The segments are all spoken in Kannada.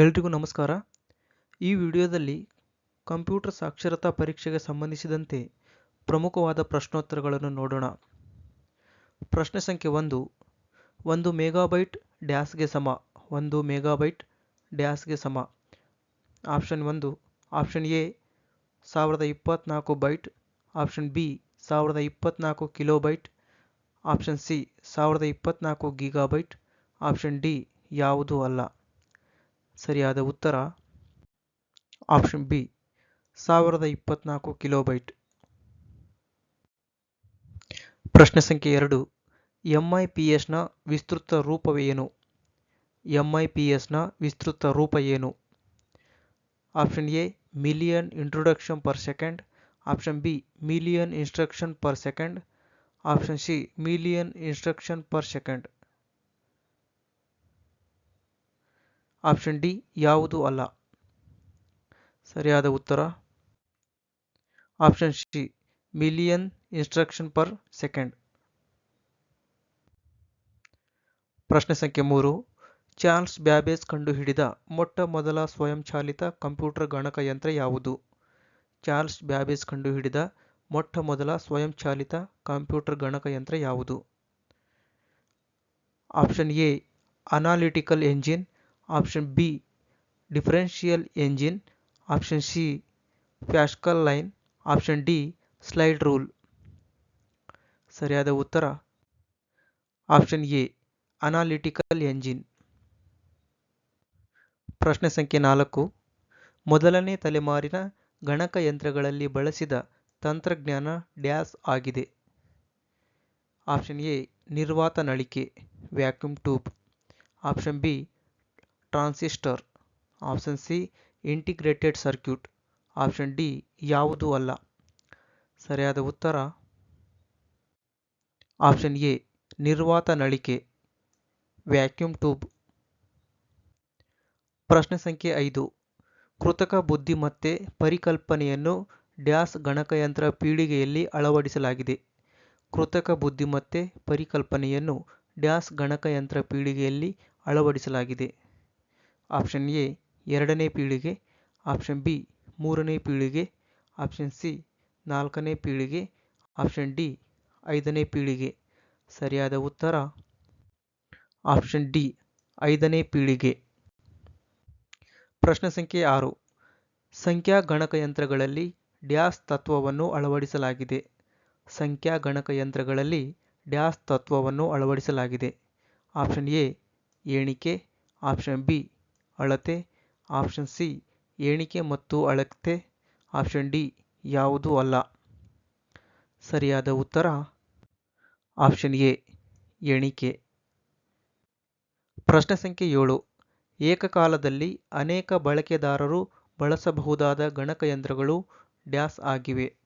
ಎಲ್ರಿಗೂ ನಮಸ್ಕಾರ. ಈ ವಿಡಿಯೋದಲ್ಲಿ ಕಂಪ್ಯೂಟರ್ ಸಾಕ್ಷರತಾ ಪರೀಕ್ಷೆಗೆ ಸಂಬಂಧಿಸಿದಂತೆ ಪ್ರಮುಖವಾದ ಪ್ರಶ್ನೋತ್ತರಗಳನ್ನು ನೋಡೋಣ. ಪ್ರಶ್ನೆ ಸಂಖ್ಯೆ ಒಂದು ಒಂದು ಮೆಗಾಬೈಟ್ ಡ್ಯಾಸ್ಗೆ ಸಮ, ಒಂದು ಮೆಗಾಬೈಟ್ ಡ್ಯಾಸ್ಗೆ ಸಮ. ಆಪ್ಷನ್ ಒಂದು, ಆಪ್ಷನ್ ಎ, ಸಾವಿರದ ಇಪ್ಪತ್ತ್ನಾಲ್ಕು ಬೈಟ್, ಆಪ್ಷನ್ ಬಿ, ಸಾವಿರದ ಇಪ್ಪತ್ತ್ನಾಲ್ಕು ಕಿಲೋಬೈಟ್, ಆಪ್ಷನ್ ಸಿ, ಸಾವಿರದ ಇಪ್ಪತ್ತ್ನಾಲ್ಕು ಗೀಗಾಬೈಟ್, ಆಪ್ಷನ್ ಡಿ, ಯಾವುದೂ ಅಲ್ಲ. ಸರಿಯಾದ ಉತ್ತರ? ಆಪ್ಷನ್ ಬಿ, ಸಾವಿರದ ಇಪ್ಪತ್ನಾಲ್ಕು ಕಿಲೋಬೈಟ್. ಪ್ರಶ್ನೆ ಸಂಖ್ಯೆ ಎರಡು ಎಂ ಐ ಪಿ ಎಸ್ನ ವಿಸ್ತೃತ ರೂಪವೇನು? ಐ ಪಿ ಎಸ್ನ ವಿಸ್ತೃತ ರೂಪ ಏನು? Option A, million introduction per second. Option B, million instruction per second. Option C, million instruction per second. Option D ಯಾವುದೂ ಅಲ್ಲ. ಸರಿಯಾದ ಉತ್ತರ? Option C, million instruction per second. ಪ್ರಶ್ನೆ ಸಂಖ್ಯೆ ಮೂರು, ಚಾರ್ಲ್ಸ್ ಬ್ಯಾಬೇಜ್ ಕಂಡುಹಿಡಿದ ಮೊಟ್ಟ ಮೊದಲ ಸ್ವಯಂಚಾಲಿತ ಕಂಪ್ಯೂಟರ್ ಗಣಕಯಂತ್ರ ಯಾವುದು? ಚಾರ್ಲ್ಸ್ ಬ್ಯಾಬೇಜ್ ಕಂಡುಹಿಡಿದ ಮೊಟ್ಟ ಮೊದಲ ಸ್ವಯಂಚಾಲಿತ ಕಂಪ್ಯೂಟರ್ ಗಣಕಯಂತ್ರ ಯಾವುದು? Option A, analytical engine. Option B differential engine option C Pascal line option D slide rule ಸರಿಯಾದ ಉತ್ತರ? ಆಪ್ಷನ್ ಎ ಅನಾಲಿಟಿಕಲ್ ಎಂಜಿನ್ ಪ್ರಶ್ನೆ ಸಂಖ್ಯೆ ನಾಲ್ಕು. ಮೊದಲನೇ ತಲೆಮಾರಿನ ಗಣಕಯಂತ್ರಗಳಲ್ಲಿ ಬಳಸಿದ ತಂತ್ರಜ್ಞಾನ ಡ್ಯಾಸ್ ಆಗಿದೆ. ಆಪ್ಷನ್ ಎ ನಿರ್ವಾತ ನಳಿಕೆ. Vacuum tube option B transistor, option C integrated circuit option D, ಯಾವುದೂ ಅಲ್ಲ. ಸರಿಯಾದ ಉತ್ತರ? ಆಪ್ಷನ್ ಎ, ನಿರ್ವಾತ ನಳಿಕೆ ವ್ಯಾಕ್ಯೂಮ್ ಟ್ಯೂಬ್ ಪ್ರಶ್ನೆ ಸಂಖ್ಯೆ ಐದು, ಕೃತಕ ಬುದ್ಧಿಮತ್ತೆ ಪರಿಕಲ್ಪನೆಯನ್ನು ಡ್ಯಾಸ್ ಗಣಕಯಂತ್ರ ಪೀಳಿಗೆಯಲ್ಲಿ ಅಳವಡಿಸಲಾಗಿದೆ. ಕೃತಕ ಬುದ್ಧಿಮತ್ತೆ ಪರಿಕಲ್ಪನೆಯನ್ನು ಡ್ಯಾಸ್ ಗಣಕಯಂತ್ರ ಪೀಳಿಗೆಯಲ್ಲಿ ಅಳವಡಿಸಲಾಗಿದೆ. ಆಪ್ಷನ್ ಎ ಎರಡನೇ ಪೀಳಿಗೆ ಆಪ್ಷನ್ ಬಿ ಮೂರನೇ ಪೀಳಿಗೆ ಆಪ್ಷನ್ ಸಿ ನಾಲ್ಕನೇ ಪೀಳಿಗೆ ಆಪ್ಷನ್ ಡಿ ಐದನೇ ಪೀಳಿಗೆ. ಸರಿಯಾದ ಉತ್ತರ? ಆಪ್ಷನ್ ಡಿ ಐದನೇ ಪೀಳಿಗೆ. ಪ್ರಶ್ನೆ ಸಂಖ್ಯೆ ಆರು. ಸಂಖ್ಯಾ ಗಣಕಯಂತ್ರಗಳಲ್ಲಿ ಡ್ಯಾಸ್ ತತ್ವವನ್ನು ಅಳವಡಿಸಲಾಗಿದೆ. ಸಂಖ್ಯಾ ಗಣಕಯಂತ್ರಗಳಲ್ಲಿ ಡ್ಯಾಸ್ ತತ್ವವನ್ನು ಅಳವಡಿಸಲಾಗಿದೆ. ಆಪ್ಷನ್ ಎ ಎಣಿಕೆ ಆಪ್ಷನ್ ಬಿ ಅಳತೆ, ಆಪ್ಷನ್ ಸಿ, ಎಣಿಕೆ ಮತ್ತು ಅಳತೆ, ಆಪ್ಷನ್ ಡಿ, ಯಾವುದೂ ಅಲ್ಲ. ಸರಿಯಾದ ಉತ್ತರ? ಆಪ್ಷನ್ ಎ, ಎಣಿಕೆ. ಪ್ರಶ್ನೆ ಸಂಖ್ಯೆ ಏಳು. ಏಕಕಾಲದಲ್ಲಿ ಅನೇಕ ಬಳಕೆದಾರರು ಬಳಸಬಹುದಾದ ಗಣಕಯಂತ್ರಗಳು ಡ್ಯಾಸ್ ಆಗಿವೆ.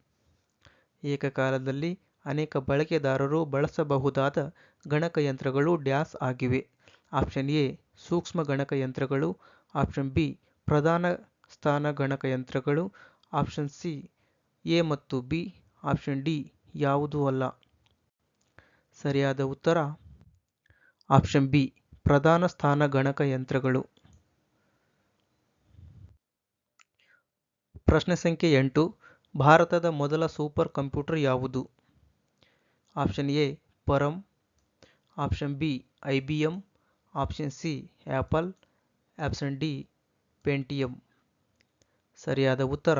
ಏಕಕಾಲದಲ್ಲಿ ಅನೇಕ ಬಳಕೆದಾರರು ಬಳಸಬಹುದಾದ ಗಣಕಯಂತ್ರಗಳು ಡ್ಯಾಸ್ ಆಗಿವೆ. ಆಪ್ಷನ್ ಎ ಸೂಕ್ಷ್ಮ ಗಣಕಯಂತ್ರಗಳು ಆಪ್ಷನ್ ಬಿ ಪ್ರಧಾನ ಸ್ಥಾನ ಗಣಕಯಂತ್ರಗಳು ಆಪ್ಷನ್ ಸಿ ಎ ಮತ್ತು ಬಿ ಆಪ್ಷನ್ ಡಿ ಯಾವುದೂ ಅಲ್ಲ. ಸರಿಯಾದ ಉತ್ತರ? ಆಪ್ಷನ್ ಬಿ ಪ್ರಧಾನ ಸ್ಥಾನ ಗಣಕಯಂತ್ರಗಳು ಪ್ರಶ್ನೆ ಸಂಖ್ಯೆ ಎಂಟು, ಭಾರತದ ಮೊದಲ ಸೂಪರ್ ಕಂಪ್ಯೂಟರ್ ಯಾವುದು? Option A Param option B I B M option C Apple option D, Pentium. ಸರಿಯಾದ ಉತ್ತರ,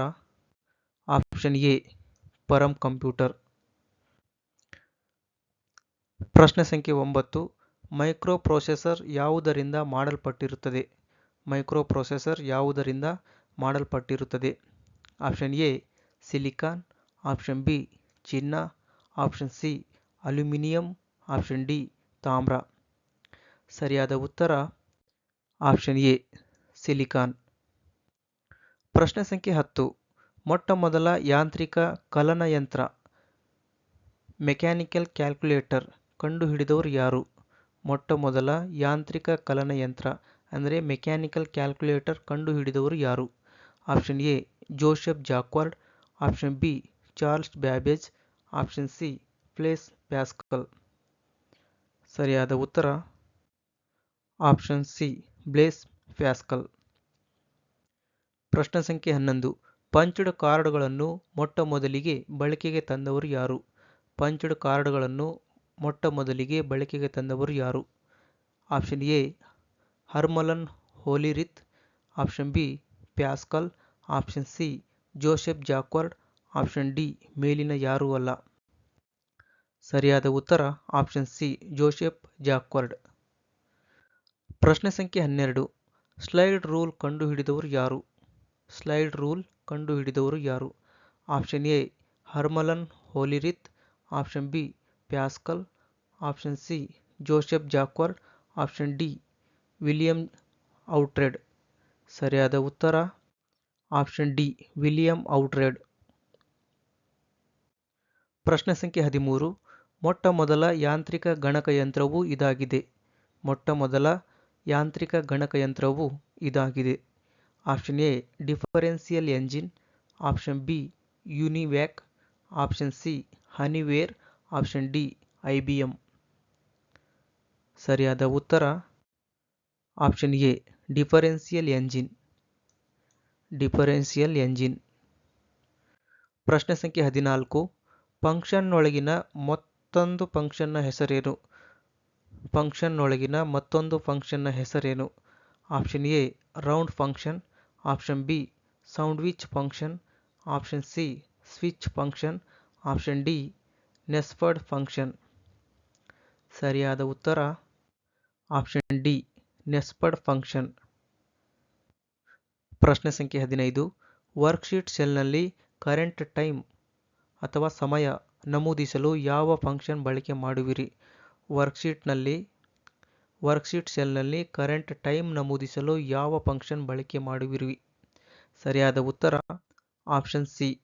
ಆಪ್ಷನ್ ಎ, ಪರಂ ಕಂಪ್ಯೂಟರ್. ಪ್ರಶ್ನೆ ಸಂಖ್ಯೆ ಒಂಬತ್ತು ಮೈಕ್ರೋ ಪ್ರೊಸೆಸರ್ ಯಾವುದರಿಂದ ಮಾಡಲ್ಪಟ್ಟಿರುತ್ತದೆ? ಮೈಕ್ರೋ ಪ್ರೊಸೆಸರ್ ಯಾವುದರಿಂದ ಮಾಡಲ್ಪಟ್ಟಿರುತ್ತದೆ? Option A, silicon. Option B, ಚಿನ್ನ. Option C, aluminium. Option D, ತಾಮ್ರ. ಸರಿಯಾದ ಉತ್ತರ? Option A, silicon. ಪ್ರಶ್ನೆ ಸಂಖ್ಯೆ ಹತ್ತು. ಮೊಟ್ಟಮೊದಲ ಯಾಂತ್ರಿಕ ಕಲನಯಂತ್ರ, ಮೆಕ್ಯಾನಿಕಲ್ ಕ್ಯಾಲ್ಕುಲೇಟರ್, ಕಂಡುಹಿಡಿದವರು ಯಾರು? ಮೊಟ್ಟಮೊದಲ ಯಾಂತ್ರಿಕ ಕಲನಯಂತ್ರ, ಅಂದರೆ ಮೆಕ್ಯಾನಿಕಲ್ ಕ್ಯಾಲ್ಕುಲೇಟರ್ ಕಂಡುಹಿಡಿದವರು ಯಾರು? Option A, Joseph Jacquard. Option B, Charles Babbage. Option C, Blaise Pascal. ಸರಿಯಾದ ಉತ್ತರ? ಆಪ್ಷನ್ ಸಿ, ಬ್ಲೇಸ್ ಪ್ಯಾಸ್ಕಲ್ ಪ್ರಶ್ನೆ ಸಂಖ್ಯೆ ಹನ್ನೊಂದು, ಪಂಚ್ಡ್ ಕಾರ್ಡ್ಗಳನ್ನು ಮೊಟ್ಟ ಮೊದಲಿಗೆ ಬಳಕೆಗೆ ತಂದವರು ಯಾರು? ಪಂಚ್ಡ್ ಕಾರ್ಡ್ಗಳನ್ನು ಮೊಟ್ಟ ಮೊದಲಿಗೆ ಬಳಕೆಗೆ ತಂದವರು ಯಾರು? Option A, Herman Hollerith option B, Pascal. Option C, Joseph Jacquard. Option D, ಮೇಲಿನ ಯಾರೂ ಅಲ್ಲ. ಸರಿಯಾದ ಉತ್ತರ ಆಪ್ಷನ್ ಸಿ, ಜೋಸೆಫ್ ಜಾಕ್ವರ್ಡ್. ಪ್ರಶ್ನೆ ಸಂಖ್ಯೆ ಹನ್ನೆರಡು. ಸ್ಲೈಡ್ ರೂಲ್ ಕಂಡುಹಿಡಿದವರು ಯಾರು? ಸ್ಲೈಡ್ ರೂಲ್ ಕಂಡುಹಿಡಿದವರು ಯಾರು? Option A, Herman Hollerith. Option B, Pascal. Option C, Joseph Jacquard option D, William Oughtred. ಸರಿಯಾದ ಉತ್ತರ? Option D, William Oughtred. ಪ್ರಶ್ನೆ ಸಂಖ್ಯೆ ಹದಿಮೂರು. ಮೊಟ್ಟ ಮೊದಲ ಯಾಂತ್ರಿಕ ಗಣಕಯಂತ್ರವು ಇದಾಗಿದೆ. ಮೊಟ್ಟ ಮೊದಲ ಯಾಂತ್ರಿಕ ಗಣಕಯಂತ್ರವು ಇದಾಗಿದೆ. Option A differential engine. Option B, UNIVAC. Option C, Honeywell. Option D, I B M. ಸರಿಯಾದ ಉತ್ತರ? Option A differential engine. Differential engine. ಪ್ರಶ್ನೆ ಸಂಖ್ಯೆ ಹದಿನಾಲ್ಕು. ಫಂಕ್ಷನ್ನೊಳಗಿನ ಮತ್ತೊಂದು ಫಂಕ್ಷನ್ನ ಹೆಸರೇನು? ಫಂಕ್ಷನ್ನೊಳಗಿನ ಮತ್ತೊಂದು ಫಂಕ್ಷನ್ನ ಹೆಸರೇನು? Option A, round function. Option B sandwich function. Option C, switch function. Option D, nested function. ಸರಿಯಾದ ಉತ್ತರ? Option D nested function. ಪ್ರಶ್ನೆ ಸಂಖ್ಯೆ ಹದಿನೈದು. ವರ್ಕ್ಶೀಟ್ ಸೆಲ್ನಲ್ಲಿ ಕರೆಂಟ್ ಟೈಮ್ ಅಥವಾ ಸಮಯ ನಮೂದಿಸಲು ಯಾವ ಫಂಕ್ಷನ್ ಬಳಕೆ ಮಾಡುವಿರಿ? ವರ್ಕ್ಶೀಟ್ನಲ್ಲಿ, ವರ್ಕ್ಶೀಟ್ ಸೆಲ್ನಲ್ಲಿ ಕರೆಂಟ್ ಟೈಮ್ ನಮೂದಿಸಲು ಯಾವ ಫಂಕ್ಷನ್ ಬಳಕೆ ಮಾಡುವಿರಿ? ಸರಿಯಾದ ಉತ್ತರ, ಆಪ್ಷನ್ ಸಿ.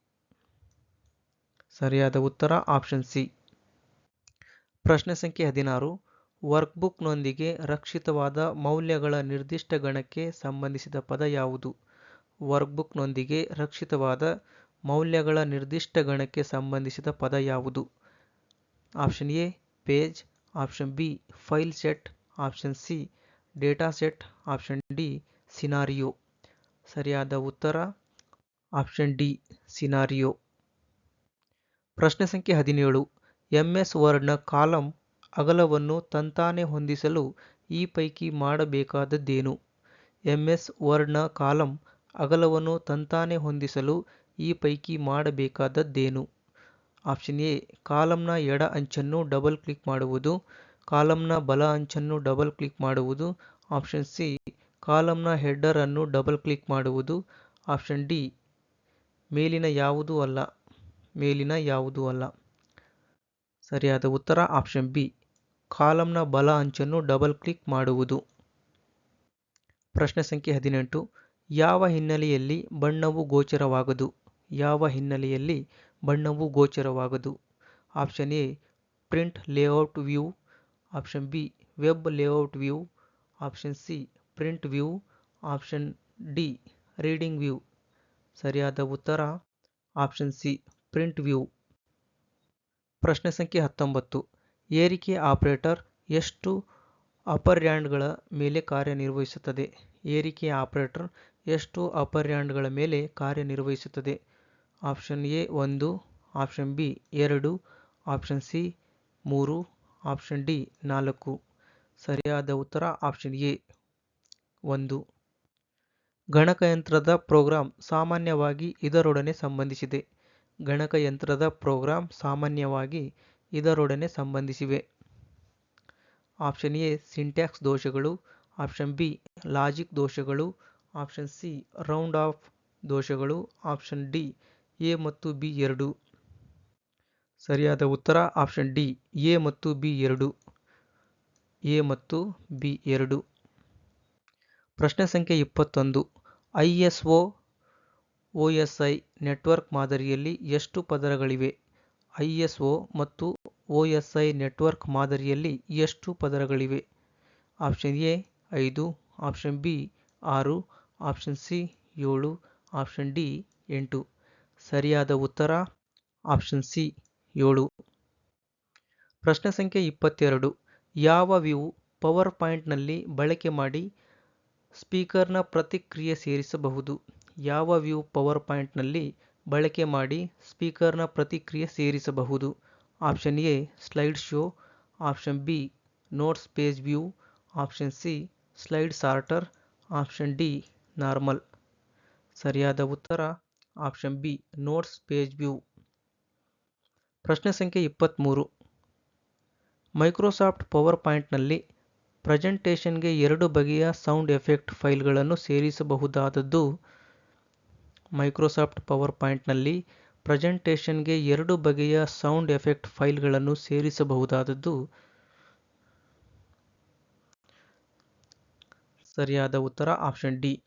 ಸರಿಯಾದ ಉತ್ತರ, ಆಪ್ಷನ್ ಸಿ. ಪ್ರಶ್ನೆ ಸಂಖ್ಯೆ ಹದಿನಾರು. ವರ್ಕ್ಬುಕ್ನೊಂದಿಗೆ ರಕ್ಷಿತವಾದ ಮೌಲ್ಯಗಳ ನಿರ್ದಿಷ್ಟ ಗಣಕ್ಕೆ ಸಂಬಂಧಿಸಿದ ಪದ ಯಾವುದು? ವರ್ಕ್ಬುಕ್ನೊಂದಿಗೆ ರಕ್ಷಿತವಾದ ಮೌಲ್ಯಗಳ ನಿರ್ದಿಷ್ಟ ಗಣಕ್ಕೆ ಸಂಬಂಧಿಸಿದ ಪದ ಯಾವುದು? Option A, page. Option B file set option C data set option D scenario ಸರಿಯಾದ ಉತ್ತರ ಆಪ್ಷನ್ ಡಿ ಸಿನಾರಿಯೋ ಪ್ರಶ್ನೆ ಸಂಖ್ಯೆ ಹದಿನೇಳು. ಎಂ ಎಸ್ ವರ್ಡ್ನ ಕಾಲಂ ಅಗಲವನ್ನು ತಂತಾನೆ ಹೊಂದಿಸಲು ಈ ಪೈಕಿ ಮಾಡಬೇಕಾದದ್ದೇನು? ಎಂ ಎಸ್ ವರ್ಡ್ನ ಕಾಲಂ ಅಗಲವನ್ನು ತಂತಾನೆ ಹೊಂದಿಸಲು ಈ ಪೈಕಿ ಮಾಡಬೇಕಾದದ್ದೇನು? ಆಪ್ಷನ್ ಎ, ಕಾಲಮ್ನ ಎಡ ಅಂಚನ್ನು ಡಬಲ್ ಕ್ಲಿಕ್ ಮಾಡುವುದು, ಕಾಲಮ್ನ ಬಲ ಅಂಚನ್ನು ಡಬಲ್ ಕ್ಲಿಕ್ ಮಾಡುವುದು. ಆಪ್ಷನ್ ಸಿ, ಕಾಲಮ್ನ ಹೆಡ್ಡರ್ ಅನ್ನು ಡಬಲ್ ಕ್ಲಿಕ್ ಮಾಡುವುದು. ಆಪ್ಷನ್ ಡಿ, ಮೇಲಿನ ಯಾವುದೂ ಅಲ್ಲ, ಮೇಲಿನ ಯಾವುದೂ ಅಲ್ಲ. ಸರಿಯಾದ ಉತ್ತರ ಆಪ್ಷನ್ ಬಿ, ಕಾಲಮ್ನ ಬಲ ಅಂಚನ್ನು ಡಬಲ್ ಕ್ಲಿಕ್ ಮಾಡುವುದು. ಪ್ರಶ್ನೆ ಸಂಖ್ಯೆ ಹದಿನೆಂಟು, ಯಾವ ಹಿನ್ನೆಲೆಯಲ್ಲಿ ಬಣ್ಣವು ಗೋಚರವಾಗದು? ಯಾವ ಹಿನ್ನೆಲೆಯಲ್ಲಿ ಬಣ್ಣವು ಗೋಚರವಾಗದು. Option A, print layout view. Option B, web layout view. Option C, print view. Option D, reading view. ಸರಿಯಾದ ಉತ್ತರ? Option C, print view. ಪ್ರಶ್ನೆ ಸಂಖ್ಯೆ ಹತ್ತೊಂಬತ್ತು. ಏರಿಕೆ ಆಪರೇಟರ್ ಎಷ್ಟು ಅಪರ್ಯಾಂಡ್ಗಳ ಮೇಲೆ ಕಾರ್ಯನಿರ್ವಹಿಸುತ್ತದೆ? ಏರಿಕೆ ಆಪರೇಟರ್ ಎಷ್ಟು ಅಪರ್ಯಾಂಡ್ಗಳ ಮೇಲೆ ಕಾರ್ಯನಿರ್ವಹಿಸುತ್ತದೆ? ಆಪ್ಷನ್ ಎ ಒಂದು, ಆಪ್ಷನ್ ಬಿ ಎರಡು, ಆಪ್ಷನ್ ಸಿ ಮೂರು, ಆಪ್ಷನ್ ಡಿ ನಾಲ್ಕು. ಸರಿಯಾದ ಉತ್ತರ ಆಪ್ಷನ್ ಎ ಒಂದು. ಗಣಕಯಂತ್ರದ ಪ್ರೋಗ್ರಾಂ ಸಾಮಾನ್ಯವಾಗಿ ಇದರೊಡನೆ ಸಂಬಂಧಿಸಿದೆ. ಗಣಕಯಂತ್ರದ ಪ್ರೋಗ್ರಾಂ ಸಾಮಾನ್ಯವಾಗಿ ಇದರೊಡನೆ ಸಂಬಂಧಿಸಿವೆ. ಆಪ್ಷನ್ ಎ ಸಿಂಟ್ಯಾಕ್ಸ್ ದೋಷಗಳು, ಆಪ್ಷನ್ ಬಿ ಲಾಜಿಕ್ ದೋಷಗಳು, ಆಪ್ಷನ್ ಸಿ ರೌಂಡ್ ಆಫ್ ದೋಷಗಳು, ಆಪ್ಷನ್ ಡಿ ಎ ಮತ್ತು ಬಿ ಎರಡು. ಸರಿಯಾದ ಉತ್ತರ ಆಪ್ಷನ್ ಡಿ, ಎ ಮತ್ತು ಬಿ ಎರಡು. ಎ ಮತ್ತು ಬಿ ಎರಡು. ಪ್ರಶ್ನೆ ಸಂಖ್ಯೆ ಇಪ್ಪತ್ತೊಂದು, I S O O S I network ಮಾದರಿಯಲ್ಲಿ ಎಷ್ಟು ಪದರಗಳಿವೆ? ಐ ಎಸ್ ಒ ಮತ್ತು ಒ ಎಸ್ ಐ ನೆಟ್ವರ್ಕ್ ಮಾದರಿಯಲ್ಲಿ ಎಷ್ಟು ಪದರಗಳಿವೆ? ಆಪ್ಷನ್ ಎ, ಐದು. ಆಪ್ಷನ್ ಬಿ, ಆರು. ಆಪ್ಷನ್ ಸಿ, ಏಳು. ಆಪ್ಷನ್ ಡಿ, ಎಂಟು. ಸರಿಯಾದ ಉತ್ತರ? ಆಪ್ಷನ್ ಸಿ, ಏಳು. ಪ್ರಶ್ನೆ ಸಂಖ್ಯೆ ಇಪ್ಪತ್ತೆರಡು. ಯಾವ ವ್ಯೂ ಪವರ್ ಪಾಯಿಂಟ್ನಲ್ಲಿ ಬಳಕೆ ಮಾಡಿ ಸ್ಪೀಕರ್ನ ಪ್ರತಿಕ್ರಿಯೆ ಸೇರಿಸಬಹುದು? ಯಾವ ವ್ಯೂ ಪವರ್ ಪಾಯಿಂಟ್ನಲ್ಲಿ ಬಳಕೆ ಮಾಡಿ ಸ್ಪೀಕರ್ನ ಪ್ರತಿಕ್ರಿಯೆ ಸೇರಿಸಬಹುದು? Option A, slide show. Option B, notes page view. Option C, slide sorter. Option D, normal. ಸರಿಯಾದ ಉತ್ತರ? Option B, notes page view. ಪ್ರಶ್ನೆ ಸಂಖ್ಯೆ ಇಪ್ಪತ್ತ್ಮೂರು ಮೈಕ್ರೋಸಾಫ್ಟ್ ಪವರ್ ಪಾಯಿಂಟ್ನಲ್ಲಿ ಪ್ರೆಸೆಂಟೇಷನ್ಗೆ ಎರಡು ಬಗೆಯ ಸೌಂಡ್ ಎಫೆಕ್ಟ್ ಫೈಲ್ಗಳನ್ನು ಸೇರಿಸಬಹುದಾದದ್ದು. ಮೈಕ್ರೋಸಾಫ್ಟ್ ಪವರ್ ಪಾಯಿಂಟ್ನಲ್ಲಿ ಪ್ರೆಸೆಂಟೇಷನ್ಗೆ ಎರಡು ಬಗೆಯ ಸೌಂಡ್ ಎಫೆಕ್ಟ್ ಫೈಲ್ಗಳನ್ನು ಸೇರಿಸಬಹುದಾದದ್ದು. ಸರಿಯಾದ ಉತ್ತರ ಆಪ್ಷನ್ ಡಿ.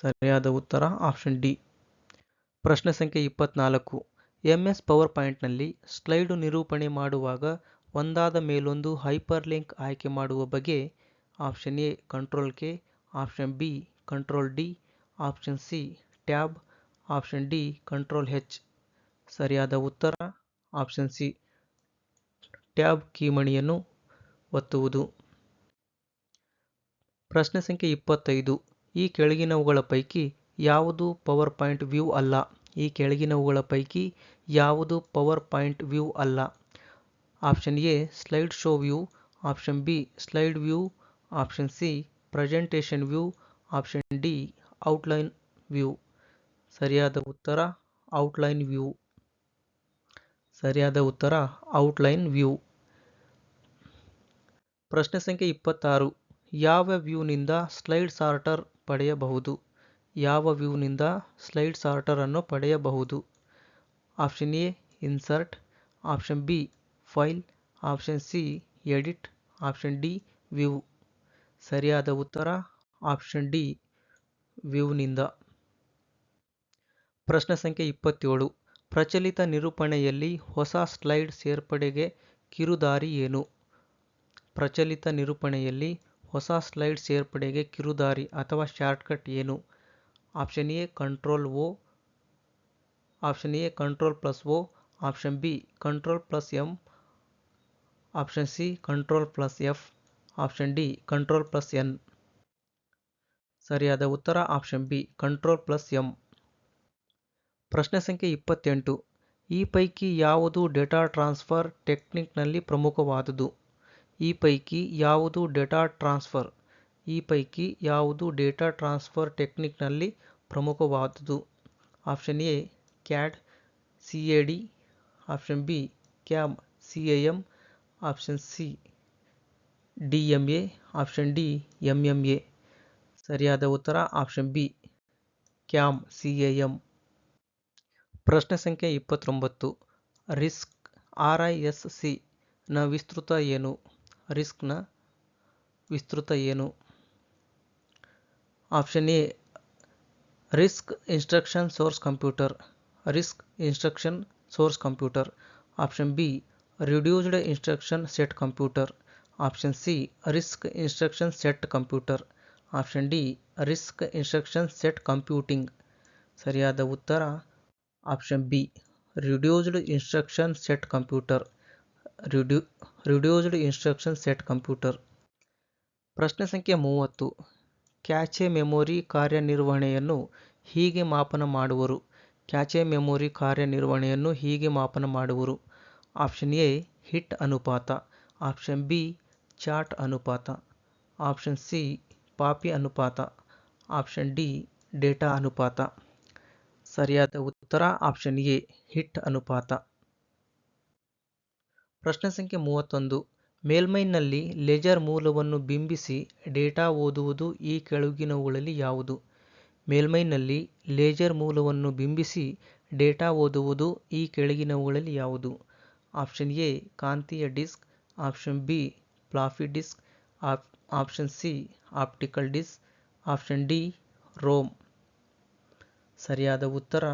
ಸರಿಯಾದ ಉತ್ತರ ಆಪ್ಷನ್ ಡಿ. ಪ್ರಶ್ನೆ ಸಂಖ್ಯೆ ಇಪ್ಪತ್ನಾಲ್ಕು. ಎಂ ಎಸ್ ಪವರ್ ಪಾಯಿಂಟ್ನಲ್ಲಿ ಸ್ಲೈಡು ನಿರೂಪಣೆ ಮಾಡುವಾಗ ಒಂದಾದ ಮೇಲೊಂದು ಹೈಪರ್ ಲಿಂಕ್ ಆಯ್ಕೆ ಮಾಡುವ ಬಗೆ option A, control K, option B, control D, option C, tab, option D, control H. ಸರಿಯಾದ ಉತ್ತರ ಆಪ್ಷನ್ ಸಿ. ಟ್ಯಾಬ್ ಕೀಮಣಿಯನ್ನು ಒತ್ತುವುದು. ಪ್ರಶ್ನೆ ಸಂಖ್ಯೆ ಇಪ್ಪತ್ತೈದು. ಈ ಕೆಳಗಿನವುಗಳ ಪೈಕಿ ಯಾವುದು ಪವರ್ ಪಾಯಿಂಟ್ ವ್ಯೂ ಅಲ್ಲ. ಈ ಕೆಳಗಿನವುಗಳ ಪೈಕಿ ಯಾವುದು ಪವರ್ ಪಾಯಿಂಟ್ ವ್ಯೂ ಅಲ್ಲ. Option A, slide show view. Option B, slide view. Option C, presentation view. Option D, outline view. ಸರಿಯಾದ ಉತ್ತರ, ಔಟ್ಲೈನ್ ವ್ಯೂ. ಸರಿಯಾದ ಉತ್ತರ, ಔಟ್ಲೈನ್ ವ್ಯೂ. ಪ್ರಶ್ನೆ ಸಂಖ್ಯೆ ಇಪ್ಪತ್ತಾರು. ಯಾವ ವ್ಯೂನಿಂದ ಸ್ಲೈಡ್ ಸಾರ್ಟರ್ ಪಡೆಯಬಹುದು. ಯಾವ ವ್ಯೂನಿಂದ ಸ್ಲೈಡ್ ಸಾರ್ಟರ್ ಅನ್ನು ಪಡೆಯಬಹುದು? Option A, insert. Option B, file. Option C, edit. Option D, view. ಸರಿಯಾದ ಉತ್ತರ, ಆಪ್ಷನ್ ಡಿ, ವ್ಯೂನಿಂದ. ಪ್ರಶ್ನೆ ಸಂಖ್ಯೆ ಇಪ್ಪತ್ತೇಳು. ಪ್ರಚಲಿತ ನಿರೂಪಣೆಯಲ್ಲಿ ಹೊಸ ಸ್ಲೈಡ್ ಸೇರ್ಪಡೆಗೆ ಕಿರುದಾರಿ ಏನು? ಪ್ರಚಲಿತ ನಿರೂಪಣೆಯಲ್ಲಿ ಹೊಸ ಸ್ಲೈಡ್ ಸೇರ್ಪಡೆಗೆ ಕಿರುದಾರಿ ಅಥವಾ ಶಾರ್ಟ್ಕಟ್ ಏನು? Option A, control O option A, control plus O option B, control plus M, option C, control plus F, option D, control plus N. ಸರಿಯಾದ ಉತ್ತರ option B, control plus M. ಪ್ರಶ್ನೆ ಸಂಖ್ಯೆ ಇಪ್ಪತ್ತೆಂಟು. ಈ ಪೈಕಿ ಯಾವುದು ಡೇಟಾ ಟ್ರಾನ್ಸ್ಫರ್ ಟೆಕ್ನಿಕ್ನಲ್ಲಿ ಪ್ರಮುಖವಾದುದು ಈ ಪೈಕಿ ಯಾವುದು ಡೇಟಾ ಟ್ರಾನ್ಸ್ಫರ್? ಈ ಪೈಕಿ ಯಾವುದು ಡೇಟಾ ಟ್ರಾನ್ಸ್ಫರ್ ಟೆಕ್ನಿಕ್ನಲ್ಲಿ ಪ್ರಮುಖವಾದುದು? Option A, CAD, C A D. Option B, CAM, C option C, D M A. Option D M M A. ಸರಿಯಾದ ಉತ್ತರ ಆಪ್ಷನ್ ಬಿ, ಕ್ಯಾಮ್, ಸಿ ಪ್ರಶ್ನೆ ಸಂಖ್ಯೆ ಇಪ್ಪತ್ತೊಂಬತ್ತು. ರಿಸ್ಕ್, ಆರ್ ಐ ಎಸ್ ಸಿನ ವಿಸ್ತೃತ ಏನು? ರಿಸ್ಕ್ನ ವಿಸ್ತೃತ ಏನು? Option A, RISC instruction source computer. RISC instruction source computer. Option B, reduced instruction set computer. Option C, RISC instruction set computer. Option D, RISC instruction set computing. ಸರಿಯಾದ ಉತ್ತರ? Option B, reduced instruction set computer. Reduce reduced instruction set computer. ಪ್ರಶ್ನೆ ಸಂಖ್ಯೆ ಮೂವತ್ತು. ಕ್ಯಾಚೆ ಮೆಮೊರಿ ಕಾರ್ಯನಿರ್ವಹಣೆಯನ್ನು ಹೀಗೆ ಮಾಪನ ಮಾಡುವರು. ಕ್ಯಾಚೆ ಮೆಮೊರಿ ಕಾರ್ಯನಿರ್ವಹಣೆಯನ್ನು ಹೀಗೆ ಮಾಪನ ಮಾಡುವರು. ಆಪ್ಷನ್ ಎ, ಹಿಟ್ ಅನುಪಾತ. ಆಪ್ಷನ್ ಬಿ, ಚಾಟ್ ಅನುಪಾತ. ಆಪ್ಷನ್ ಸಿ, ಪಾಪಿ ಅನುಪಾತ. ಆಪ್ಷನ್ ಡಿ, ಡೇಟಾ ಅನುಪಾತ. ಸರಿಯಾದ ಉತ್ತರ ಆಪ್ಷನ್ ಎ, ಹಿಟ್ ಅನುಪಾತ. ಪ್ರಶ್ನೆ ಸಂಖ್ಯೆ ಮೂವತ್ತೊಂದು. ಮೇಲ್ಮೈನಲ್ಲಿ ಲೇಜರ್ ಮೂಲವನ್ನು ಬಿಂಬಿಸಿ ಡೇಟಾ ಓದುವುದು ಈ ಕೆಳಗಿನವುಗಳಲ್ಲಿ ಯಾವುದು? ಮೇಲ್ಮೈನಲ್ಲಿ ಲೇಜರ್ ಮೂಲವನ್ನು ಬಿಂಬಿಸಿ ಡೇಟಾ ಓದುವುದು ಈ ಕೆಳಗಿನವುಗಳಲ್ಲಿ ಯಾವುದು? ಆಪ್ಷನ್ ಎ, ಕಾಂತೀಯ disk. Option B floppy disk. Option C, optical disk. Option D, ROM. ಸರಿಯಾದ ಉತ್ತರ?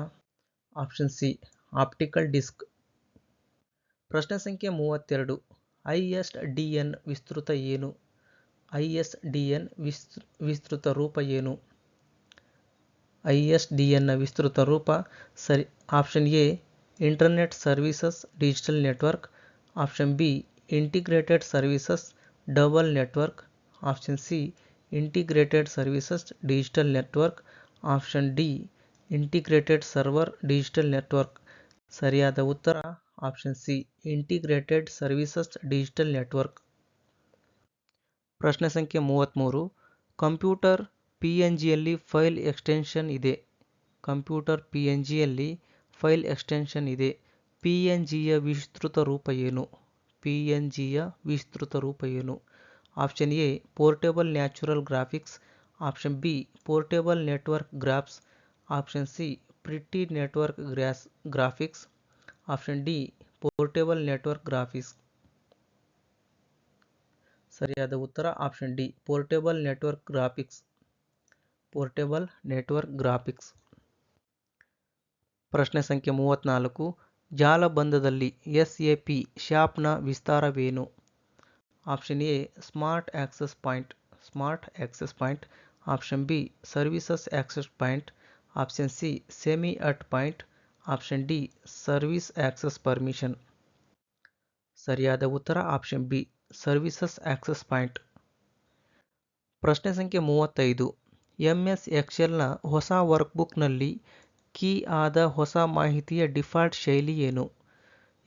Option C, optical disk. ಪ್ರಶ್ನೆ ಸಂಖ್ಯೆ ಮೂವತ್ತೆರಡು. ಐ ಎಸ್ ಡಿ ಎನ್ ವಿಸ್ತೃತ ಏನು? ಐ ಎಸ್ ಡಿ ಎನ್ ವಿಸ್ತೃ ವಿಸ್ತೃತ ರೂಪ ಏನು? ಐ ಎಸ್ ಡಿ ಎನ್ನ ವಿಸ್ತೃತ ರೂಪ ಸರಿ, option A, internet services digital network. Option B, integrated services double network. Option C, integrated services digital network. Option D, integrated server digital network. ಸರಿಯಾದ ಉತ್ತರ option C integrated services digital network ಪ್ರಶ್ನೆ ಸಂಖ್ಯೆ ಮೂವತ್ತ್ಮೂರು ಕಂಪ್ಯೂಟರ್ ಪಿ ಎನ್ ಜಿಯಲ್ಲಿ ಫೈಲ್ ಎಕ್ಸ್ಟೆನ್ಷನ್ ಇದೆ. ಕಂಪ್ಯೂಟರ್ ಪಿ ಎನ್ ಜಿಯಲ್ಲಿ ಫೈಲ್ ಎಕ್ಸ್ಟೆನ್ಷನ್ ಇದೆ. ಪಿ ಎನ್ ಜಿಯ ವಿಸ್ತೃತ ರೂಪ ಏನು? ಪಿ ಎನ್ ಜಿಯ ವಿಸ್ತೃತ ರೂಪ ಏನು? Option A portable natural graphics option B portable network graphs option C pretty network gross graphics option D portable network graphics. ಸರಿಯಾದ ಉತ್ತರ option D portable network graphics. Portable network graphics. ಪ್ರಶ್ನೆ ಸಂಖ್ಯೆ ಮೂವತ್ತ್ನಾಲ್ಕು ಜಾಲಬಂಧದಲ್ಲಿ ಎಸ್ ಎ ಪಿ ಶಾಪ್ನ ವಿಸ್ತಾರವೇನು? Option A, smart access point. Smart access point. Option B, services access point. Option C, semi at point. Option D, service access permission. ಸರಿಯಾದ ಉತ್ತರ option B, services access point. ಪ್ರಶ್ನೆ ಸಂಖ್ಯೆ ಮೂವತ್ತೈದು ಎಂ ಎಸ್ ಎಕ್ಸೆಲ್ನ ಹೊಸ ವರ್ಕ್ಬುಕ್ನಲ್ಲಿ ಕೀ ಆದ ಹೊಸ ಮಾಹಿತಿಯ ಡಿಫಾಲ್ಟ್ ಶೈಲಿ ಏನು?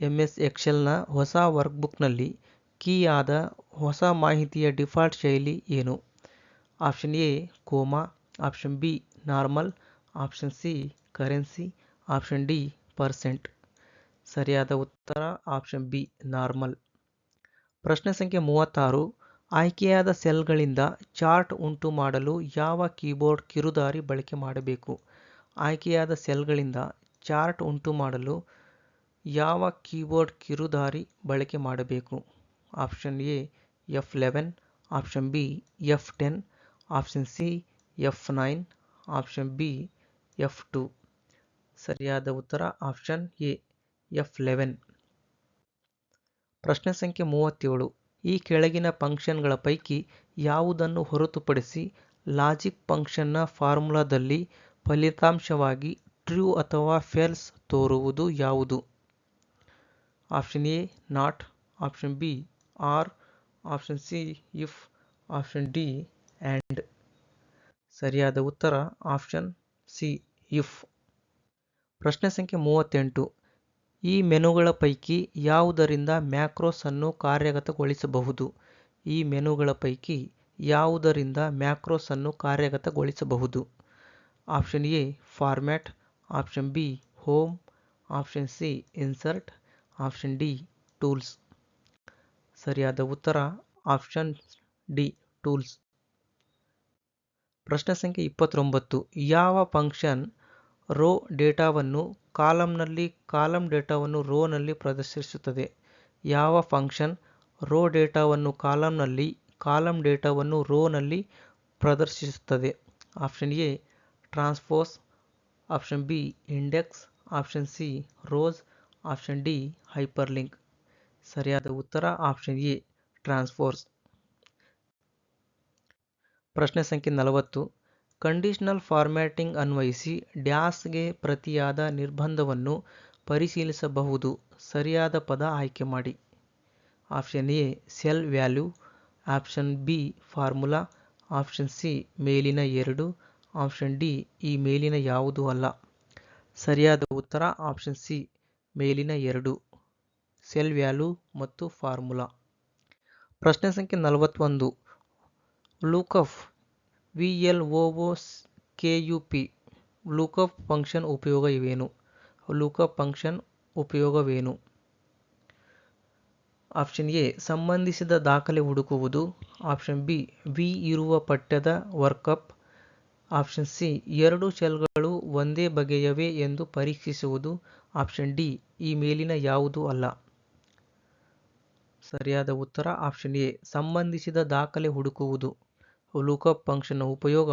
ಎಂ ಎಸ್ ಎಕ್ಸೆಲ್ನ ಹೊಸ ವರ್ಕ್ಬುಕ್ನಲ್ಲಿ ಕೀ ಆದ ಹೊಸ ಮಾಹಿತಿಯ ಡಿಫಾಲ್ಟ್ ಶೈಲಿ ಏನು? Option A, comma. Option B, normal. Option C, currency. Option D, percent. ಸರಿಯಾದ ಉತ್ತರ, ಆಪ್ಷನ್ ಬಿ, ನಾರ್ಮಲ್. ಪ್ರಶ್ನೆ ಸಂಖ್ಯೆ ಮೂವತ್ತಾರು, ಆಯ್ಕೆಯಾದ ಸೆಲ್ಗಳಿಂದ ಚಾರ್ಟ್ ಉಂಟು ಮಾಡಲು ಯಾವ ಕೀಬೋರ್ಡ್ ಕಿರುದಾರಿ ಬಳಕೆ ಮಾಡಬೇಕು? ಆಯ್ಕೆಯಾದ ಸೆಲ್ಗಳಿಂದ ಚಾರ್ಟ್ ಉಂಟು ಮಾಡಲು ಯಾವ ಕೀಬೋರ್ಡ್ ಕಿರುದಾರಿ ಬಳಕೆ ಮಾಡಬೇಕು? Option A, F eleven option B, F ten, option C, F nine, option B, F two. ಸರಿಯಾದ ಉತ್ತರ ಆಪ್ಷನ್ ಎ ಎಫ್ ಲೆವೆನ್ ಪ್ರಶ್ನೆ ಸಂಖ್ಯೆ ಮೂವತ್ತೇಳು. ಈ ಕೆಳಗಿನ ಫಂಕ್ಷನ್ಗಳ ಪೈಕಿ ಯಾವುದನ್ನು ಹೊರತುಪಡಿಸಿ ಲಾಜಿಕ್ ಫಂಕ್ಷನ್ನ ಫಾರ್ಮುಲಾದಲ್ಲಿ ಫಲಿತಾಂಶವಾಗಿ ಟ್ರೂ ಅಥವಾ ಫೇಲ್ಸ್ ತೋರುವುದು ಯಾವುದು? Option A, not. Option B, or. Option C, if. Option D, and. ಸರಿಯಾದ ಉತ್ತರ ಆಪ್ಷನ್ ಸಿ, ಇಫ್. ಪ್ರಶ್ನೆ ಸಂಖ್ಯೆ ಮೂವತ್ತೆಂಟು. ಈ ಮೆನುಗಳ ಪೈಕಿ ಯಾವುದರಿಂದ ಮ್ಯಾಕ್ರೋಸ್ ಅನ್ನು ಕಾರ್ಯಗತಗೊಳಿಸಬಹುದು? ಈ ಮೆನುಗಳ ಪೈಕಿ ಯಾವುದರಿಂದ ಮ್ಯಾಕ್ರೋಸ್ ಅನ್ನು ಕಾರ್ಯಗತಗೊಳಿಸಬಹುದು? Option A, format. Option B, home. Option C, insert. Option D, tools. ಸರಿಯಾದ ಉತ್ತರ ಆಪ್ಷನ್ ಡಿ, ಟೂಲ್ಸ್. ಪ್ರಶ್ನೆ ಸಂಖ್ಯೆ ಇಪ್ಪತ್ತೊಂಬತ್ತು. ಯಾವ ಫಂಕ್ಷನ್ ರೋ ಡೇಟಾವನ್ನು ಕಾಲಂನಲ್ಲಿ ಕಾಲಮ್ ಡೇಟಾವನ್ನು ರೋನಲ್ಲಿ ಪ್ರದರ್ಶಿಸುತ್ತದೆ. ಯಾವ ಫಂಕ್ಷನ್? ರೋ ಡೇಟಾವನ್ನು ಕಾಲಂನಲ್ಲಿ ಕಾಲಮ್ ಡೇಟಾವನ್ನು ರೋನಲ್ಲಿ ಪ್ರದರ್ಶಿಸುತ್ತದೆ. Option A, transpose. Option B, index. Option C, rows. Option D, hyperlink. ಸರಿಯಾದ ಉತ್ತರ ಆಪ್ಷನ್ ಎ ಟ್ರಾನ್ಸ್ಫೋರ್ಸ್ ಪ್ರಶ್ನೆ ಸಂಖ್ಯೆ ನಲವತ್ತು. ಕಂಡೀಷನಲ್ ಫಾರ್ಮ್ಯಾಟಿಂಗ್ ಅನ್ವಯಿಸಿ ಡ್ಯಾಸ್ಗೆ ಪ್ರತಿಯಾದ ನಿರ್ಬಂಧವನ್ನು ಪರಿಶೀಲಿಸಬಹುದು. ಸರಿಯಾದ ಪದ ಆಯ್ಕೆ ಮಾಡಿ. Option A, cell value. Option B, formula. Option C, ಮೇಲಿನ ಎರಡು. ಆಪ್ಷನ್ ಡಿ, ಈ ಮೇಲಿನ ಯಾವುದೂ ಅಲ್ಲ. ಸರಿಯಾದ ಉತ್ತರ ಆಪ್ಷನ್ ಸಿ, ಮೇಲಿನ ಎರಡು. ಸೆಲ್ ವ್ಯಾಲ್ಯೂ ಮತ್ತು ಫಾರ್ಮುಲಾ. ಪ್ರಶ್ನೆ ಸಂಖ್ಯೆ ನಲವತ್ತೊಂದು. Lookup V L O O K U P lookup function ಉಪಯೋಗವೇನು? ಲೂಕಪ್ ಫಂಕ್ಷನ್ ಉಪಯೋಗವೇನು? ಆಪ್ಷನ್ ಎ, ಸಂಬಂಧಿಸಿದ ದಾಖಲೆ ಹುಡುಕುವುದು. ಆಪ್ಷನ್ ಬಿ ವಿ ಇರುವ ಪಠ್ಯದ ವರ್ಕಪ್ ಆಪ್ಷನ್ ಸಿ, ಎರಡು ಶೆಲ್ಗಳು ಒಂದೇ ಬಗೆಯವೇ ಎಂದು ಪರೀಕ್ಷಿಸುವುದು. ಆಪ್ಷನ್ ಡಿ ಈ ಮೇಲಿನ ಯಾವುದೂ ಅಲ್ಲ. ಸರಿಯಾದ ಉತ್ತರ ಆಪ್ಷನ್ ಎ, ಸಂಬಂಧಿಸಿದ ದಾಖಲೆ ಹುಡುಕುವುದು. ಲೂಕಪ್ ಫಂಕ್ಷನ್ನ ಉಪಯೋಗ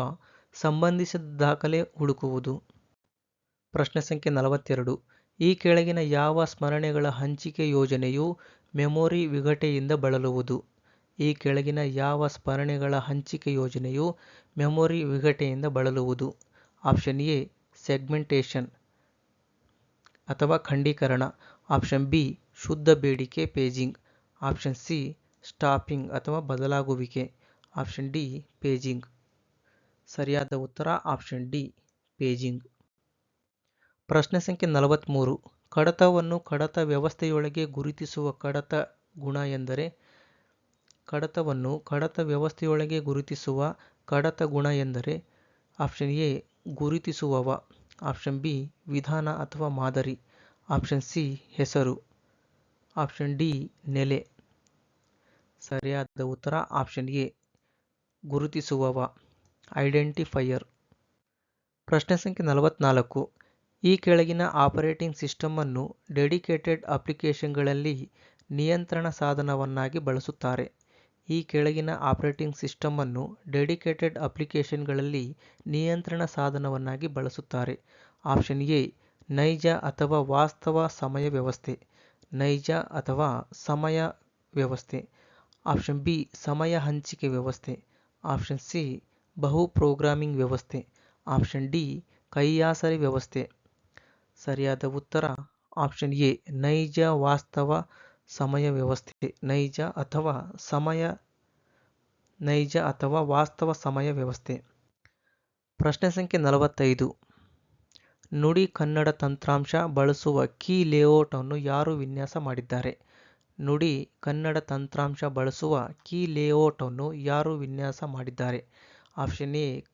ಸಂಬಂಧಿಸಿದ ದಾಖಲೆ ಹುಡುಕುವುದು. ಪ್ರಶ್ನೆ ಸಂಖ್ಯೆ ನಲವತ್ತೆರಡು. ಈ ಕೆಳಗಿನ ಯಾವ ಸ್ಮರಣೆಗಳ ಹಂಚಿಕೆ ಯೋಜನೆಯು ಮೆಮೊರಿ ವಿಘಟೆಯಿಂದ ಬಳಲುವುದು? ಈ ಕೆಳಗಿನ ಯಾವ ಸ್ಮರಣೆಗಳ ಹಂಚಿಕೆ ಯೋಜನೆಯು ಮೆಮೊರಿ ವಿಘಟೆಯಿಂದ ಬಳಲುವುದು? ಆಪ್ಷನ್ ಎ, ಸೆಗ್ಮೆಂಟೇಷನ್ ಅಥವಾ ಖಂಡೀಕರಣ. ಆಪ್ಷನ್ ಬಿ, ಶುದ್ಧ ಬೇಡಿಕೆ ಪೇಜಿಂಗ್. ಆಪ್ಷನ್ ಸಿ, ಸ್ಟಾಪಿಂಗ್ ಅಥವಾ ಬದಲಾಗುವಿಕೆ. Option D, paging. ಸರಿಯಾದ ಉತ್ತರ, ಆಪ್ಷನ್ ಡಿ, ಪೇಜಿಂಗ್. ಪ್ರಶ್ನೆ ಸಂಖ್ಯೆ ನಲವತ್ತ್ಮೂರು ಕಡತವನ್ನು ಕಡತ ವ್ಯವಸ್ಥೆಯೊಳಗೆ ಗುರುತಿಸುವ ಕಡತ ಗುಣ ಎಂದರೆ, ಕಡತವನ್ನು ಕಡತ ವ್ಯವಸ್ಥೆಯೊಳಗೆ ಗುರುತಿಸುವ ಕಡತ ಗುಣ ಎಂದರೆ, ಆಪ್ಷನ್ ಎ, ಗುರುತಿಸುವವ. ಆಪ್ಷನ್ ಬಿ, ವಿಧಾನ ಅಥವಾ ಮಾದರಿ. ಆಪ್ಷನ್ ಸಿ, ಹೆಸರು. ಆಪ್ಷನ್ ಡಿ, ನೆಲೆ. ಸರಿಯಾದ ಉತ್ತರ, ಆಪ್ಷನ್ ಎ. ಗುರುತಿಸುವವ, ಐಡೆಂಟಿಫೈಯರ್. ಪ್ರಶ್ನೆ ಸಂಖ್ಯೆ ನಲವತ್ನಾಲ್ಕು. ಈ ಕೆಳಗಿನ ಆಪರೇಟಿಂಗ್ ಸಿಸ್ಟಮನ್ನು ಡೆಡಿಕೇಟೆಡ್ ಅಪ್ಲಿಕೇಶನ್ಗಳಲ್ಲಿ ನಿಯಂತ್ರಣ ಸಾಧನವನ್ನಾಗಿ ಬಳಸುತ್ತಾರೆ. ಈ ಕೆಳಗಿನ ಆಪರೇಟಿಂಗ್ ಸಿಸ್ಟಮನ್ನು ಡೆಡಿಕೇಟೆಡ್ ಅಪ್ಲಿಕೇಶನ್ಗಳಲ್ಲಿ ನಿಯಂತ್ರಣ ಸಾಧನವನ್ನಾಗಿ ಬಳಸುತ್ತಾರೆ. ಆಪ್ಷನ್ ಎ, ನೈಜ ಅಥವಾ ವಾಸ್ತವ ಸಮಯ ವ್ಯವಸ್ಥೆ. ನೈಜ ಅಥವಾ ಸಮಯ ವ್ಯವಸ್ಥೆ. ಆಪ್ಷನ್ ಬಿ, ಸಮಯ ಹಂಚಿಕೆ ವ್ಯವಸ್ಥೆ. ಆಪ್ಷನ್ ಸಿ, ಬಹು ಪ್ರೋಗ್ರಾಮಿಂಗ್ ವ್ಯವಸ್ಥೆ. ಆಪ್ಷನ್ ಡಿ, ಕೈಯಾಸರಿ ವ್ಯವಸ್ಥೆ. ಸರಿಯಾದ ಉತ್ತರ, ಆಪ್ಷನ್ ಎ, ನೈಜ ವಾಸ್ತವ ಸಮಯ ವ್ಯವಸ್ಥೆ. ನೈಜ ಅಥವಾ ಸಮಯ, ನೈಜ ಅಥವಾ ವಾಸ್ತವ ಸಮಯ ವ್ಯವಸ್ಥೆ. ಪ್ರಶ್ನೆ ಸಂಖ್ಯೆ ನಲವತ್ತೈದು. ನುಡಿ ಕನ್ನಡ ತಂತ್ರಾಂಶ ಬಳಸುವ ಕೀ ಲೇಔಟ್ ಅನ್ನು ಯಾರು ವಿನ್ಯಾಸ ಮಾಡಿದ್ದಾರೆ? ನುಡಿ ಕನ್ನಡ ತಂತ್ರಾಂಶ ಬಳಸುವ ಕೀ ಲೇಔಟ್ ಅನ್ನು ಯಾರು ವಿನ್ಯಾಸ ಮಾಡಿದ್ದಾರೆ? ಆಪ್ಷನ್ ಎ,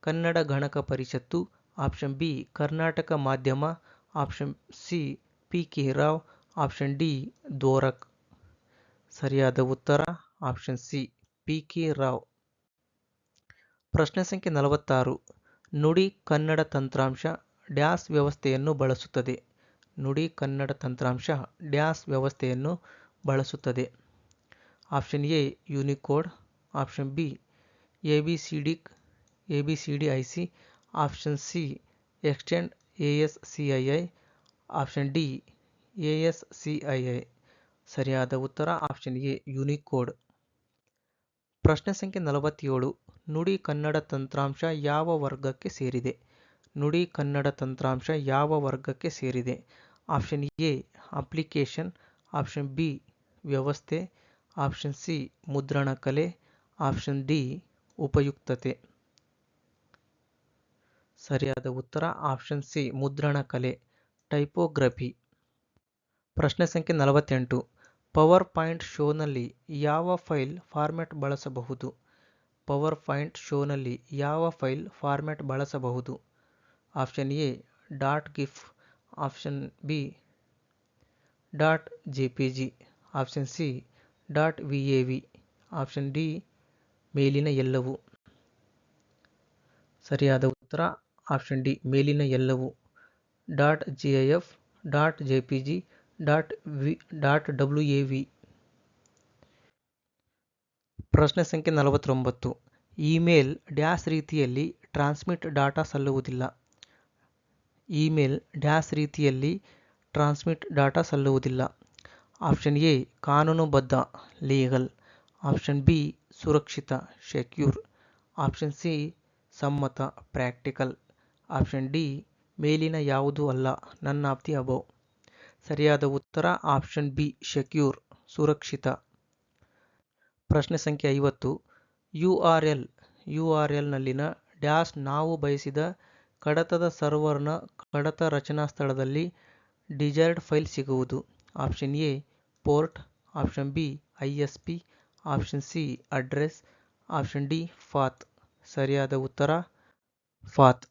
ಕನ್ನಡ ಗಣಕ ಪರಿಷತ್ತು. ಆಪ್ಷನ್ ಬಿ, ಕರ್ನಾಟಕ ಮಾಧ್ಯಮ. Option C, P K Rao. Option D ದೋರಕ್ ಸರಿಯಾದ ಉತ್ತರ? Option C, P K Rao. ಪ್ರಶ್ನೆ ಸಂಖ್ಯೆ ನಲವತ್ತಾರು. ನುಡಿ ಕನ್ನಡ ತಂತ್ರಾಂಶ ಡ್ಯಾಸ್ ವ್ಯವಸ್ಥೆಯನ್ನು ಬಳಸುತ್ತದೆ. ನುಡಿ ಕನ್ನಡ ತಂತ್ರಾಂಶ ಡ್ಯಾಸ್ ವ್ಯವಸ್ಥೆಯನ್ನು ಬಳಸುತ್ತದೆ. Option A, Unicode. Option B, A B C I C. Option C, extend A S C I I. Option D, A S C I I. ಸರಿಯಾದ ಉತ್ತರ ಆಪ್ಷನ್ ಎ, ಯುನಿಕೋಡ್. ಪ್ರಶ್ನೆ ಸಂಖ್ಯೆ ನಲವತ್ತೇಳು. ನುಡಿ ಕನ್ನಡ ತಂತ್ರಾಂಶ ಯಾವ ವರ್ಗಕ್ಕೆ ಸೇರಿದೆ? ನುಡಿ ಕನ್ನಡ ತಂತ್ರಾಂಶ ಯಾವ ವರ್ಗಕ್ಕೆ ಸೇರಿದೆ? Option A application option B ವ್ಯವಸ್ಥೆ. ಆಪ್ಷನ್ ಸಿ ಮುದ್ರಣ ಕಲೆ. ಆಪ್ಷನ್ ಡಿ ಉಪಯುಕ್ತತೆ. ಸರಿಯಾದ ಉತ್ತರ ಆಪ್ಷನ್ ಸಿ ಮುದ್ರಣ ಕಲೆ. ಟೈಪೋಗ್ರಫಿ ಪ್ರಶ್ನೆ ಸಂಖ್ಯೆ ನಲವತ್ತೆಂಟು. ಪವರ್ ಪಾಯಿಂಟ್ ಶೋನಲ್ಲಿ ಯಾವ ಫೈಲ್ ಫಾರ್ಮ್ಯಾಟ್ ಬಳಸಬಹುದು? ಪವರ್ ಪಾಯಿಂಟ್ ಶೋನಲ್ಲಿ ಯಾವ ಫೈಲ್ ಫಾರ್ಮ್ಯಾಟ್ ಬಳಸಬಹುದು? Option A dot GIF option B dot J P G option C dot V A V option D ಮೇಲಿನ ಎಲ್ಲವು. ಸರಿಯಾದ ಉತ್ತರ, ಆಪ್ಷನ್ ಡಿ ಮೇಲಿನ ಎಲ್ಲವು. Dot G I F dot J P G dot V dot W A V ಪ್ರಶ್ನೆ ಸಂಖ್ಯೆ ನಲವತ್ತೊಂಬತ್ತು. ಇಮೇಲ್ ಡ್ಯಾಸ್ ರೀತಿಯಲ್ಲಿ ಟ್ರಾನ್ಸ್ಮಿಟ್ ಡಾಟಾ ಸಲ್ಲುವುದಿಲ್ಲ. ಇಮೇಲ್ ಡ್ಯಾಸ್ ರೀತಿಯಲ್ಲಿ ಟ್ರಾನ್ಸ್ಮಿಟ್ ಡಾಟಾ ಸಲ್ಲುವುದಿಲ್ಲ. ಆಪ್ಷನ್ ಎ, ಕಾನೂನುಬದ್ಧ, ಲೀಗಲ್. ಆಪ್ಷನ್ ಬಿ, ಸುರಕ್ಷಿತ, ಸೆಕ್ಯೂರ್. ಆಪ್ಷನ್ ಸಿ, ಸಮ್ಮತ, ಪ್ರಾಕ್ಟಿಕಲ್. ಆಪ್ಷನ್ ಡಿ, ಮೇಲಿನ ಯಾವುದೂ ಅಲ್ಲ ನನ್ ಆಪ್ತಿ ಅಬೌವ್ ಸರಿಯಾದ ಉತ್ತರ ಆಪ್ಷನ್ ಬಿ, ಸೆಕ್ಯೂರ್, ಸುರಕ್ಷಿತ. ಪ್ರಶ್ನೆ ಸಂಖ್ಯೆ ಐವತ್ತು. U R L, U R ಎಲ್ನಲ್ಲಿನ dash ನಾವು ಬಯಸಿದ ಕಡತದ ಸರ್ವರ್ನ ಕಡತ ರಚನಾ ಸ್ಥಳದಲ್ಲಿ ಡಿಸೈರ್ಡ್ ಫೈಲ್ ಸಿಗುವುದು. Option A, port. Option B, I P. Option C, address. Option D, path. ಸರಿಯಾದ ಉತ್ತರ, ಫಾತ್.